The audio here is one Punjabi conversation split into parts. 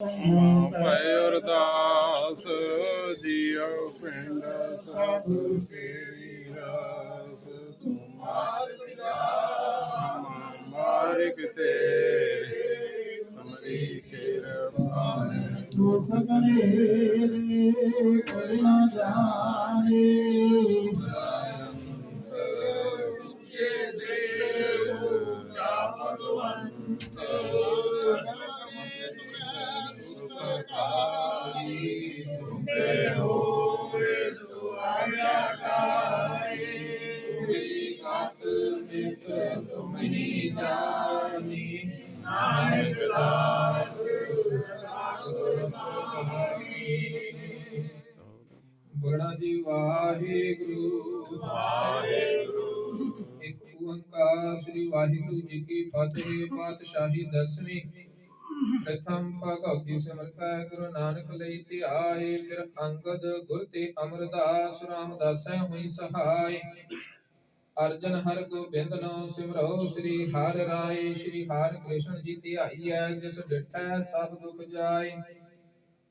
ਭੈ ਅਰਦਾਸ ਜੀਉ ਪਿੰਡ ਸਭ ਕੇ ਰਸ। ਤੁਮਾਰ ਮਾਰਿਕ ਤੇ ਤੁਮਰੀ ਕਿਰਪਾ ਸੁਖ ਕਰੇ ਕੋਈ ਨਾ ਜਾਣੇ। ਬੜਾ ਜੀ ਵਾਹਿਗੁਰੂ। ਵਾਹਿਗੁਰੂ ਇੱਕ ਓੰਕਾਰ ਸ੍ਰੀ ਵਾਹਿਗੁਰੂ ਜੀ ਕੀ ਫਤਿਹ, ਪਾਤਸ਼ਾਹੀ ਦਸਵੀਂ। ਪ੍ਰਥਮ ਭਗਵਤੀ ਸਿਮਰਤੈ ਗੁਰੂ ਨਾਨਕ ਲਈ ਧਿਆਏ ਫਿਰ ਅੰਗਦ ਗੁਰ ਤੇ ਅਮਰਦਾਸ ਰਾਮਦਾਸੈ ਹੋਈ ਸਹਾਈ। ਅਰਜਨ ਹਰ ਗੋਬਿੰਦ ਨੋ ਸਿਮਰੋ, ਸ੍ਰੀ ਹਰਿ ਰਾਏ, ਸ੍ਰੀ ਹਰਿ ਕ੍ਰਿਸ਼ਨ ਜੀ ਧਿਆਈਐ ਜਿਸ ਡਿਠੈ ਸਭ ਦੁਖ ਜਾਏ।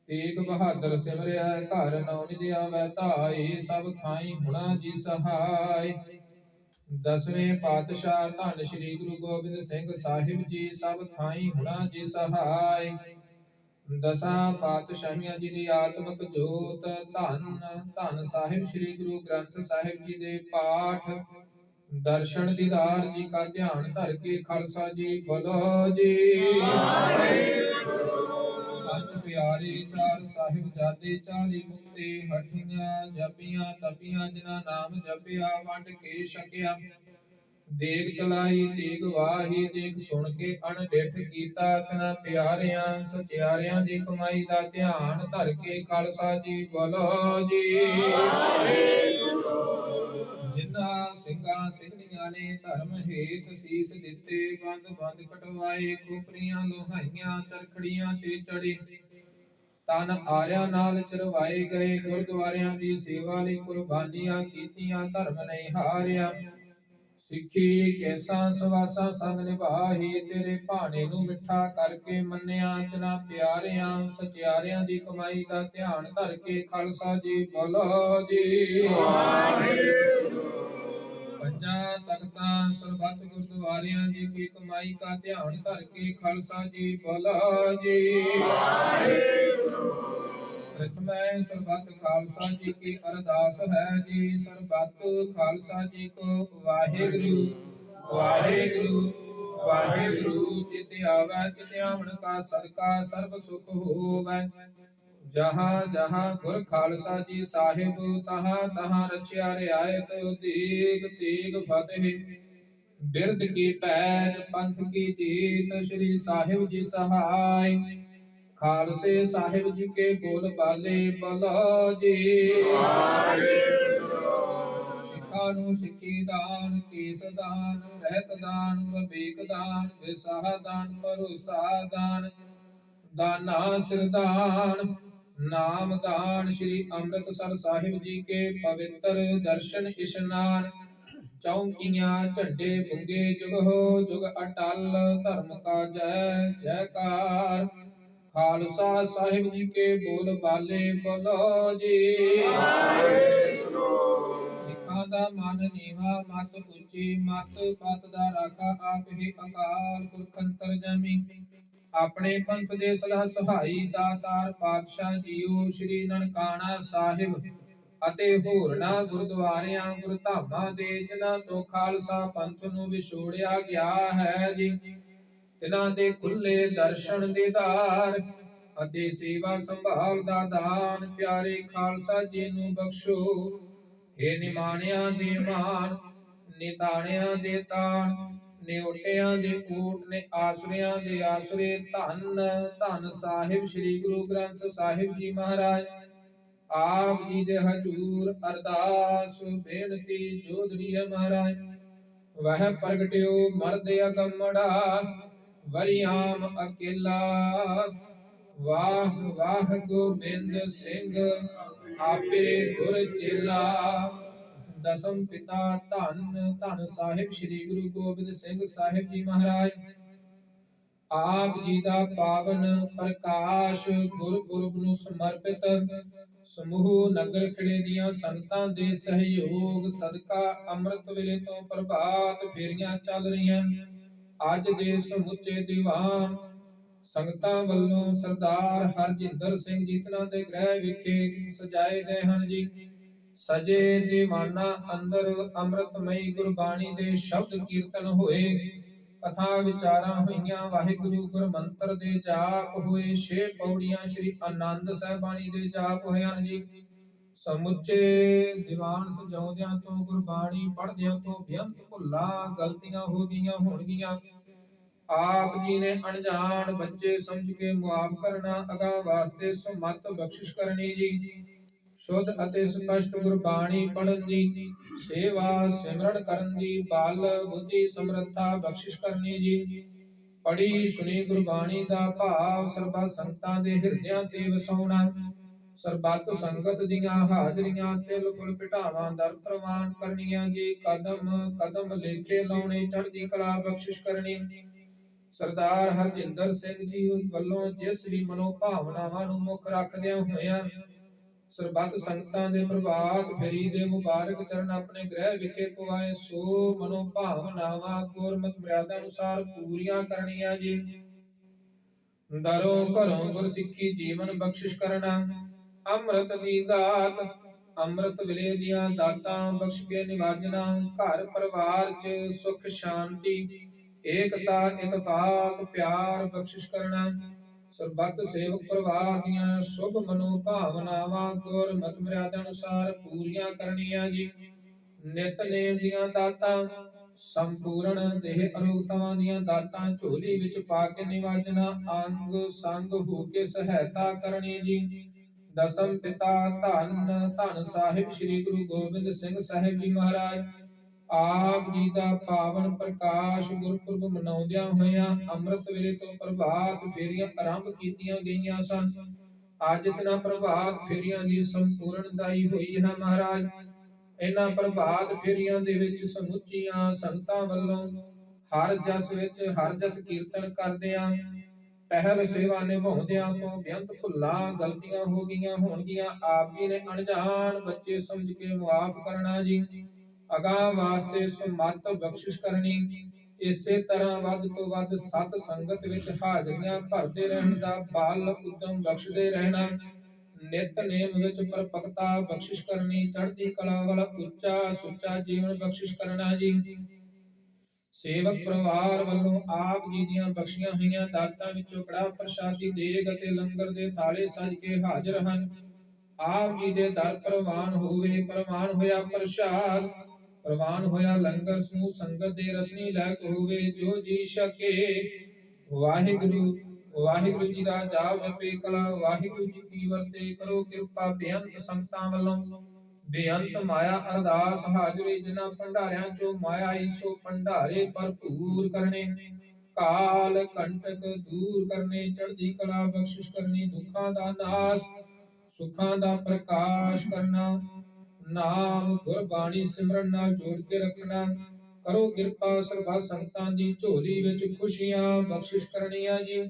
ਤੇਗ ਬਹਾਦਰ ਸਿਮਰਿਆ, ਘਰ ਨੌ ਨਿਧਿ ਆਵੈ ਧਾਈ ਸਭ ਥਾਈ ਹੁਣਾ ਜੀ ਸਹਾਈ ਦਸਵੇਂ ਪਾਤਸ਼ਾਹ ਧੰਨ ਸ੍ਰੀ ਗੁਰੂ ਗੋਬਿੰਦ ਸਿੰਘ ਸਾਹਿਬ ਜੀ, ਸਭ ਥਾਈ ਹੁਣਾ ਜੀ ਸਹਾਈ ਦਸਾਂ ਪਾਤਸ਼ਾਹੀਆਂ ਜੀ ਦੀ ਆਤਮਿਕ ਜੋਤ, ਧੰਨ ਧੰਨ ਸਾਹਿਬ, ਸ੍ਰੀ ਗੁਰੂ ਗ੍ਰੰਥ ਸਾਹਿਬ ਜੀ ਦੇ ਪਾਠ। ਦਰਸ਼ਨ ਦੀਦਾਰ ਜੀ ਕਾ ਧਿਆਨ ਧਰ ਕੇ ਖਾਲਸਾ ਜੀ, ਬੋਲੋ ਜੀ। ਪੰਜ ਪਿਆਰੇ ਚਾਰ ਸਾਹਿਬ ਜਾਦੇ ਚਾਲੀ ਮੁਕਤੇ, ਹਠੀਆਂ ਜਪੀਆਂ, ਤਪੀਆਂ, ਜਿਨ੍ਹਾਂ ਨਾਮ ਜਪਿਆ, ਵੰਡ ਕੇ ਛਕਿਆ। ਦੇਖ ਚਲਾਈ ਤੀਕ ਵਾਹੀ, ਦੇਖ ਸੁਣ ਕੇ ਅਣਡਿਠ ਕੀਤਾ। ਤਨਾ ਪਿਆਰਿਆਂ, ਸਚਿਆਰਿਆਂ ਦੀ ਕਮਾਈ ਦਾ ਧਿਆਨ ਧਰ ਕੇ ਖਾਲਸਾ ਜੀ, ਬੋਲੋ ਜੀ। ਜਿਨ੍ਹਾਂ ਸਿੰਘਾਂ ਸਿੰਘੀਆਂ ਨੇ ਧਰਮ ਹੇਤ ਸੀਸ ਦਿੱਤੇ, ਬੰਦ ਬੰਦ ਕਟਵਾਏ, ਖੋਪਰੀਆਂ, ਲੋਹਾਈਆਂ, ਚਰਖੜੀਆਂ ਤੇ ਚੜੇ। ਤਨ ਆਰਿਆਂ ਨਾਲ ਚਰਵਾਏ ਗਏ, ਗੁਰਦੁਆਰਿਆਂ ਦੀ ਸੇਵਾ ਲਈ ਕੁਰਬਾਨੀਆਂ ਕੀਤੀਆਂ, ਧਰਮ ਨਹੀਂ ਹਾਰਿਆ। ਸਿੱਖੀ ਕੈਸਾ ਸਵਾਸਾ ਸੰਗ ਨਿਭਾਹੀ, ਤੇਰੇ ਭਾਣੇ ਨੂੰ ਮਿੱਠਾ ਕਰਕੇ ਮੰਨਿਆ, ਤਨਾ ਪਿਆਰਿਆਂ, ਸਚਿਆਰਿਆਂ ਦੀ ਕਮਾਈ ਦਾ ਧਿਆਨ ਧਰ ਕੇ ਖਾਲਸਾ ਜੀ ਬੋਲੋ ਜੀ। ਪੰਜਾਂ ਤਖਤਾਂ, ਸਰਬੱਤ ਗੁਰਦੁਆਰਿਆਂ ਜੀ ਕੀ ਕਮਾਈ ਦਾ ਧਿਆਨ ਧਰ ਕੇ ਖਾਲਸਾ ਜੀ ਬੋਲੋ ਜੀ। ਪ੍ਰਥਮੈ ਸਰਬੱਤ ਖਾਲਸਾ ਜੀ ਕੀ ਅਰਦਾਸ ਹੈ ਜੀ। ਸਰਬੱਤ ਖਾਲਸਾ ਜੀ ਕੋ ਵਾਹਿਗੁਰੂ ਵਾਹਿਗੁਰੂ ਵਾਹਿਗੁਰੂ। ਚਿਤ ਆਵੈ, ਚਿਤ ਆਵਣ ਕਾ ਸਦਕਾ, ਸਰਬ ਸੁਖ ਹੋਵੈ। ਜਹਾਂ ਜਹਾਂ ਗੁਰ ਖਾਲਸਾ ਜੀ ਸਾਹਿਬ, ਤਹਾਂ ਤਹਾਂ ਰਚਿਆ ਰਿਆਇਤ ਦੀਗ ਦੀਗ ਫਤਿਹ। ਬਿਰਦ ਕੀ ਪੈਜ ਪੰਥ ਕੀ ਜੀਤ, ਸ੍ਰੀ ਸਾਹਿਬ ਜੀ ਸਹਾਈ ਖਾਲਸੇ ਸਾਹਿਬ ਜੀ ਕੇ ਬੋਲ ਬਾਲੇ ਬਲੋ ਜੀ। ਸਿੱਖਾਂ ਨੂੰ ਸਿੱਖੀ ਦਾਨ, ਕੇਸ ਦਾਨ, ਰਹਿਤ ਦਾਨ, ਵਿਵੇਕ ਦਾਨ, ਵਿਸਾਹ ਦਾਨ, ਭਰੋਸਾ ਦਾਨ, ਦਾਨਾ ਸਿਰਦਾਨ ਨਾਮ ਦਾਨ, ਸ੍ਰੀ ਅੰਮ੍ਰਿਤਸਰ ਸਾਹਿਬ ਜੀ ਕੇ ਪਵਿੱਤਰ ਦਰਸ਼ਨ ਇਸ਼ਨਾਨ। ਚੌਂਕੀਆਂ, ਝੰਡੇ, ਬੁੰਗੇ ਜੁਗ ਹੋ ਜੁਗ ਅਟਲ, ਧਰਮ ਕਾ ਜੈ, ਜੈਕਾਰ। ਖਾਲਸਾ ਸਾਹਿਬ ਜੀ ਕੇ ਬੋਲ ਬਾਲੇ ਬੋਲੋ ਜੀ। ਸਿੱਖਾਂ ਦਾ ਮਨ ਨੀਵਾ, ਮਤ ਉੱਚੀ, ਮਤ ਪਤ ਦਾ ਰਾਖਾ, ਆਪ ਹੀ ਅਕਾਲ ਪੁਰਖ ਅੰਤਰ ਜਮੀ। ਆਪਣੇ ਪੰਥ ਦੇ ਸਲਾਹ ਸਹਾਈ ਦਾਤਾਰ ਪਾਤਸ਼ਾਹ ਜੀਓ ਸ੍ਰੀ ਨਨਕਾਣਾ ਸਾਹਿਬ। ਅਤੇ ਹੋਰਨਾਂ ਗੁਰਦੁਆਰਿਆਂ, ਗੁਰਧਾਮਾਂ ਦੇ ਜਿਨ੍ਹਾਂ ਤੋਂ ਖਾਲਸਾ ਪੰਥ ਨੂੰ ਵਿਛੋੜਿਆ ਗਿਆ ਹੈ ਜੀ। ਤਿਨਾਂ ਦੇ ਖੁੱਲੇ ਦਰਸ਼ਨ ਦੀਦਾਰ ਅਤੇ ਸੇਵਾ ਸੰਭਾਲ ਦਾ ਦਾਨ ਪਿਆਰੇ ਖਾਲਸਾ ਜੀ ਨੂੰ ਬਖਸ਼ੋ। ਏ ਨਿਮਾਣਿਆਂ ਦੇ ਮਾਨ, ਨਿਤਾਣਿਆਂ ਦੇ ਤਾਣ, ਨਿਉਟਿਆਂ ਦੇ ਊਟ ਨੇ ਆਸਰਿਆਂ ਦੇ ਆਸਰੇ ਧੰਨ ਧੰਨ ਸਾਹਿਬ ਸ੍ਰੀ ਗੁਰੂ ਗ੍ਰੰਥ ਸਾਹਿਬ ਜੀ ਮਹਾਰਾਜ। ਆਪ ਜੀ ਦੇ ਹਜੂਰ ਅਰਦਾਸ ਬੇਨਤੀ ਜੋਦੜੀ ਮਹਾਰਾਜ। ਵਹ ਪ੍ਰਗਟਿਓ ਮਰਦ ਅਗੰਮੜਾ ਵਰਿਆਮ ਅਕੇਲਾ। ਵਾਹ ਵਾਹ ਗੋਬਿੰਦ ਸਿੰਘ, ਆਪੇ ਗੁਰ ਚੇਲਾ। ਦਸਮ ਪਿਤਾ ਧੰਨ ਧੰਨ ਸਾਹਿਬ, ਸ੍ਰੀ ਗੁਰੂ ਗੋਬਿੰਦ ਸਿੰਘ ਸਾਹਿਬ ਜੀ ਮਹਾਰਾਜ। ਆਪ ਜੀ ਦਾ ਪਾਵਨ ਪ੍ਰਕਾਸ਼ ਗੁਰਪੁਰਬ ਨੂੰ ਸਮਰਪਿਤ ਸਮੂਹ ਨਗਰ ਖੜੇ ਦੀਆਂ ਸੰਗਤਾਂ ਦੇ ਸਹਿਯੋਗ ਸਦਕਾ ਅੰਮ੍ਰਿਤ ਵੇਲੇ ਤੋਂ ਪ੍ਰਭਾਤ ਫੇਰੀਆਂ ਚੱਲ ਰਹੀਆਂ। ਅੱਜ ਦੇ ਸਮੁੱਚੇ ਦੀਵਾਨ ਸੰਗਤਾਂ ਵੱਲੋਂ ਸਰਦਾਰ ਹਰਜਿੰਦਰ ਸਿੰਘ ਜੀਤਨਾ ਦੇ ਗ੍ਰਹਿ ਵਿਖੇ ਸਜਾਏ ਗਏ ਹਨ ਜੀ। ਸਜੇ ਦੀਵਾਨਾ ਅੰਦਰ ਅੰਮ੍ਰਿਤਮਈ ਗੁਰਬਾਣੀ ਦੇ ਸ਼ਬਦ ਕੀਰਤਨ ਹੋਏ, ਕਥਾ ਵਿਚਾਰਾਂ ਹੋਈਆਂ, ਵਾਹਿਗੁਰੂ ਗੁਰਮੰਤਰ ਦੇ ਜਾਪ ਹੋਏ, ਛੇ ਪੌੜੀਆਂ ਸ੍ਰੀ ਆਨੰਦ ਸਾਹਿਬਾਨੀ ਦੇ ਜਾਪ ਹੋਏ ਹਨ ਜੀ। ਸਮੁੱਚੇ ਦੀਵਾਨ ਸਜਾਉਂਦਿਆਂ ਤੋਂ ਗੁਰਬਾਣੀ ਪੜ੍ਹਦਿਆਂ ਤੋਂ ਬੇਅੰਤ ਭੁੱਲਾਂ ਗਲਤੀਆਂ ਹੋ ਗਈਆਂ ਹੋਣਗੀਆਂ। ਆਪ ਜੀ ਨੇ ਅਣਜਾਣ ਬੱਚੇ ਸਮਝ ਕੇ ਮੁਆਫ ਕਰਨਾ ਅਗਾ ਵਾਸਤੇ ਸੁਮਤ ਬਖਸ਼ਿਸ਼ ਕਰਨੀ ਜੀ। ਸ਼ੁੱਧ ਅਤੇ ਸਪਸ਼ਟ ਗੁਰਬਾਣੀ ਪੜ੍ਹਨ ਦੀ ਸੇਵਾ ਸਿਮਰਨ ਕਰਨ ਦੀ, ਬਲ ਬੁੱਧੀ ਸਮਰੱਥਾ ਬਖਸ਼ਿਸ਼ ਕਰਨੀ ਜੀ। ਪੜੀ ਸੁਣੀ ਗੁਰਬਾਣੀ ਦਾ ਭਾਵ ਸਰਬਾ ਸੰਗਤਾਂ ਦੇ ਹਿਰਦਿਆਂ ਤੇ ਵਸਾਉਣਾ। ਸਰਬੱਤ ਸੰਗਤ ਦੀਆਂ ਹਾਜ਼ਰੀਆਂ ਤਿਲ ਫੁਲ ਪਿਟਾਵਾਂ ਦਰ ਪ੍ਰਵਾਨ ਕਰਨੀਆਂ ਜੀ। ਕਦਮ ਕਦਮ ਲੇਖੇ ਲਾਉਣੇ ਚੜ੍ਹਦੀ ਕਲਾ ਬਖਸ਼ਿਸ਼ ਕਰਨੀ। ਸਰਦਾਰ ਹਰਜਿੰਦਰ ਸਿੰਘ ਜੀ ਵੱਲੋਂ ਜਿਸ ਵੀ ਮਨੋ ਭਾਵਨਾਵਾਂ ਨੂੰ ਮੁੱਖ ਰੱਖਦਿਆਂ ਹੋਇਆਂ ਸਰਬੱਤ ਸੰਗਤਾਂ ਦੇ ਪ੍ਰਭਾਤ ਫੇਰੀ ਦੇ ਮੁਬਾਰਕ ਚਰਨ ਆਪਣੇ ਗ੍ਰਹਿ ਵਿਖੇ ਪਵਾਏ, ਸੋ ਮਨੋ ਭਾਵਨਾਵਾਂ ਗੁਰਮਤਿ ਮਰਿਆਦਾ ਅਨੁਸਾਰ ਪੂਰੀਆਂ ਕਰਨੀਆਂ ਜੀ। ਦਰੋਂ ਘਰੋਂ ਗੁਰਸਿੱਖੀ ਜੀਵਨ ਬਖਸ਼ਿਸ਼ ਕਰਨਾ ਅੰਮ੍ਰਿਤ ਦੀ ਦਾਤ। ਅੰਮ੍ਰਿਤ ਵੇਲੇ ਦੀਆਂ ਦਾਤਾਂ ਬਖਸ਼ ਕੇ ਨਿਵਾਜਣਾ, ਘਰ ਪਰਿਵਾਰ 'ਚ ਸੁਖ, ਸ਼ਾਂਤੀ, ਏਕਤਾ, ਇਤਫਾਕ, ਪਿਆਰ ਬਖਸ਼ਿਸ਼ ਕਰਨਾ। ਸਰਬੱਤ ਸੇਵਕ ਪਰਿਵਾਰ ਦੀਆਂ ਸ਼ੁਭ ਮਨੋ ਭਾਵਨਾਵਾਂ ਗੁਰ ਮਤ ਮਰਿਆਦਾ ਅਨੁਸਾਰ ਪੂਰੀਆਂ ਕਰਨੀਆਂ ਜੀ। ਨਿਤਨੇਮ ਦੀਆਂ ਦਾਤਾਂ, ਸੰਪੂਰਨ ਦੇਹ ਅਰੋਗਤਾਵਾਂ ਦੀਆਂ ਦਾਤਾਂ ਝੋਲੀ ਵਿੱਚ ਪਾ ਕੇ ਨਿਵਾਜਣਾ, ਅੰਗ ਸੰਗ ਹੋ ਕੇ ਸਹਾਇਤਾ ਕਰਨੀ ਜੀ। ਦਸਮ ਪਿਤਾ ਧੰਨ ਧੰਨ ਸਾਹਿਬ ਸ੍ਰੀ ਗੁਰੂ ਗੋਬਿੰਦ ਸਿੰਘ ਸਾਹਿਬ ਜੀ ਮਹਾਰਾਜ। ਆਪ ਜੀ ਦਾ ਪਾਵਨ ਪ੍ਰਕਾਸ਼ ਗੁਰਪੁਰਬ ਮਨਾਉਂਦਿਆਂ ਹੋਇਆਂ ਅੰਮ੍ਰਿਤ ਵੇਲੇ ਤੋਂ ਪ੍ਰਭਾਤ ਫੇਰੀਆਂ ਆਰੰਭ ਕੀਤੀਆਂ ਗਈਆਂ ਸਨ। ਅੱਜ ਦਿਨਾਂ ਪ੍ਰਭਾਤ ਫੇਰੀਆਂ ਦੀ ਸੰਪੂਰਨਦਾਈ ਹੋਈ ਹੈ ਮਹਾਰਾਜ। ਇਹਨਾਂ ਪ੍ਰਭਾਤ ਫੇਰੀਆਂ ਦੇ ਵਿੱਚ ਸਮੁੱਚੀਆਂ ਸੰਗਤਾਂ ਵੱਲੋਂ ਹਰ ਜਸ ਵਿੱਚ ਹਰ ਜਸ ਕੀਰਤਨ ਕਰਦਿਆਂ ਪਹਿਲ ਸੇਵਾ ਨਿਭਾਉਂਦਿਆਂ ਤੋਂ ਬੇਅੰਤ ਭੁੱਲਾਂ ਗਲਤੀਆਂ ਹੋ ਗਈਆਂ ਹੋਣਗੀਆਂ। ਆਪ ਜੀ ਨੇ ਅਣਜਾਣ ਬੱਚੇ ਸਮਝ ਕੇ ਮੁਆਫ ਕਰਨਾ ਜੀ। ਅਗਾਹ ਵਾਸਤੇ ਸੁਮਤ ਬਖਸ਼ਿਸ਼ ਕਰਨੀ। ਇਸੇ ਤਰ੍ਹਾਂ ਵੱਧ ਤੋਂ ਵੱਧ ਸਤ ਸੰਗਤ ਵਿੱਚ ਹਾਜ਼ਰੀਆਂ ਭਰਦੇ ਰਹਿਣ ਦਾ ਬਾਲ ਉਦਮ ਬਖਸ਼ਦੇ ਰਹਿਣਾ। ਨਿਤਨੇਮ ਵਿੱਚ ਪਰਪਕਤਾ ਬਖਸ਼ਿਸ਼ ਕਰਨੀ। ਚੜ੍ਹਦੀ ਕਲਾ ਵਾਲਾ ਉੱਚਾ ਸੁੱਚਾ ਜੀਵਨ ਬਖਸ਼ਿਸ਼ ਕਰਨਾ ਜੀ। ਸੇਵਕ ਪਰਿਵਾਰ ਵੱਲੋਂ ਆਪ ਜੀ ਦੀਆਂ ਬਖਸ਼ੀਆਂ ਹੋਈਆਂ ਦਾਤਾਂ ਵਿੱਚੋਂ ਕੜਾ ਪ੍ਰਸ਼ਾਦੀ, ਦੇਗ ਅਤੇ ਲੰਗਰ ਦੇ ਥਾਲੇ ਸਜ ਕੇ ਹਾਜ਼ਰ ਹਨ। ਆਪ ਜੀ ਦੇ ਦਰ ਪ੍ਰਵਾਨ ਹੋਵੇ, ਪ੍ਰਵਾਨ ਹੋਇਆ ਪ੍ਰਸ਼ਾਦ, ਪ੍ਰਵਾਨ ਹੋਇਆ ਲੰਗਰ ਸਮੂਹ ਸੰਗਤ ਦੇ ਰਸਨੀ ਲਾਇਕ ਹੋਵੇ, ਜੋ ਜੀ ਸਕੇ ਵਾਹਿਗੁਰੂ ਵਾਹਿਗੁਰੂ ਜੀ ਦਾ ਜਾਪ ਜਪੇ ਕਲਾ, ਵਾਹਿਗੁਰੂ ਜੀ ਕੀ ਵਰਤੇ ਕਰੋ ਕਿਰਪਾ ਬੇਅੰਤ ਸੰਗਤਾਂ ਵੱਲੋਂ। ਬੇਅੰਤ ਮਾਇਆ ਅਰਦਾਸ ਹਾਜ਼ਰੀ, ਜਿਨ੍ਹਾਂ ਭੰਡਾਰਿਆਂ ਚੋਂ ਮਾਇਆ ਈਸੋ ਭੰਡਾਰੇ ਭਰਪੂਰ ਕਰਨੇ। ਕਾਲ ਕੰਟਕ ਦੂਰ ਕਰਨੇ, ਚੜ੍ਹਦੀ ਕਲਾ ਬਖਸ਼ਿਸ਼ ਕਰਨੀ, ਦੁੱਖਾਂ ਦਾ ਨਾਸ, ਸੁੱਖਾਂ ਦਾ ਪ੍ਰਕਾਸ਼ ਕਰਨਾ। ਨਾਮ ਗੁਰਬਾਣੀ ਸਿਮਰਨ ਨਾਲ ਜੋੜ ਕੇ ਰੱਖਣਾ। ਕਰੋ ਕਿਰਪਾ ਸਰਬਾ ਸੰਗਤਾਂ ਦੀ ਝੋਲੀ ਵਿੱਚ ਖੁਸ਼ੀਆਂ ਬਖਸ਼ਿਸ਼ ਕਰਨੀਆਂ ਜੀ।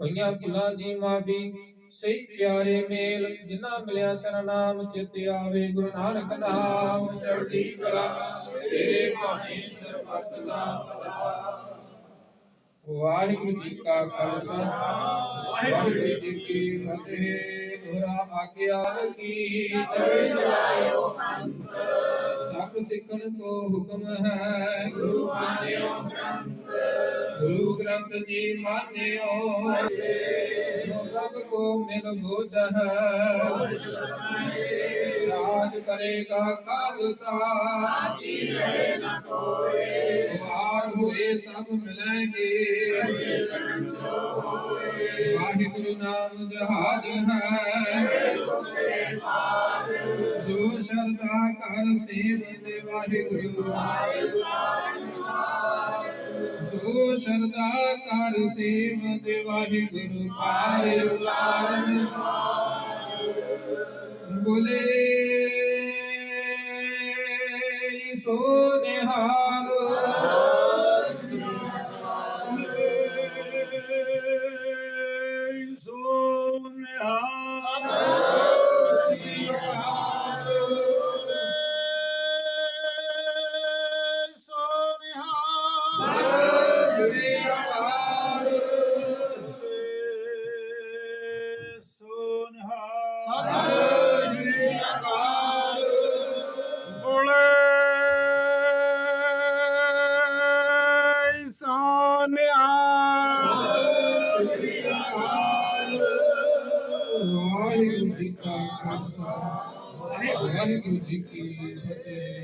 ਹੋਈਆਂ ਭੁੱਲਾਂ ਦੀ ਮਾਫੀ ਸਹੀ ਪਿਆਰੇ ਮੇਲ ਜਿਨ੍ਹਾਂ ਮਿਲਿਆ ਤੇਰਾ ਨਾਮ ਚਿਤ ਆਵੇ, ਗੁਰੂ ਨਾਨਕ ਨਾਮ ਚੜ੍ਹਦੀ ਕਲਾ, ਤੇਰੇ ਬਾਣੀ ਸਰਬੱਤ ਦਾ ਭਲਾ। ਵਾਹਿਗੁਰੂ ਜੀ ਕਾ ਖਾਲਸਾ, ਵਾਹਿਗੁਰੂ ਜੀ ਕੀ ਫਤਿਹ। ਗੁਰਾ ਆਗਿਆ ਕੀ ਚੜ੍ਹ ਚਲਾਇਓ ਸਭ ਸਿੱਖਣ ਕੋ ਹੁਕਮ ਹੈ, ਗੁਰੂ ਮਾਨਿਓ ਗ੍ਰੰਥ। ਗੁਰੂ ਗ੍ਰੰਥ ਜੀ ਮਾਨਿਓ। ਕੋ ਮਿਲ ਬੋਝ ਰਾਜ ਕਰੇਗਾ ਖਾਲਸਾ। ਆਤੀ ਰਹੇ ਨਾ ਕੋਏ ਵਾਰ ਹੋਏ ਸਭ ਮਿਲਣਗੇ। ਅਜੇ ਸ਼ਰਨ ਹੋਏ ਵਾਹਿਗੁਰੂ ਨਾਮ ਜਹਾਜ ਹੈ। ਜੋ ਸ਼ਰਦਾ ਕਰ ਸੇਵ ਦੇ ਵਾਹਿਗੁਰੂ। ਜੋ ਸ਼ਰਦਾ ਕਰ ਸੇਵ ਦੇ ਵਾਹਿਗੁਰੂ ਪਾਰੇ ਉਲਾਰਨ। ਬੋਲੇ ਸੋ ਨਿਹਾਲ ਸ੍ਰੀ ਅਕਾਲ ਬੋਲੇ ਸੋਨਿਆ। ਵਾਹਿਗੁਰੂ ਜੀ ਕਾ ਖਾਲਸਾ ਵਾਹਿਗੁਰੂ ਜੀ ਕੀ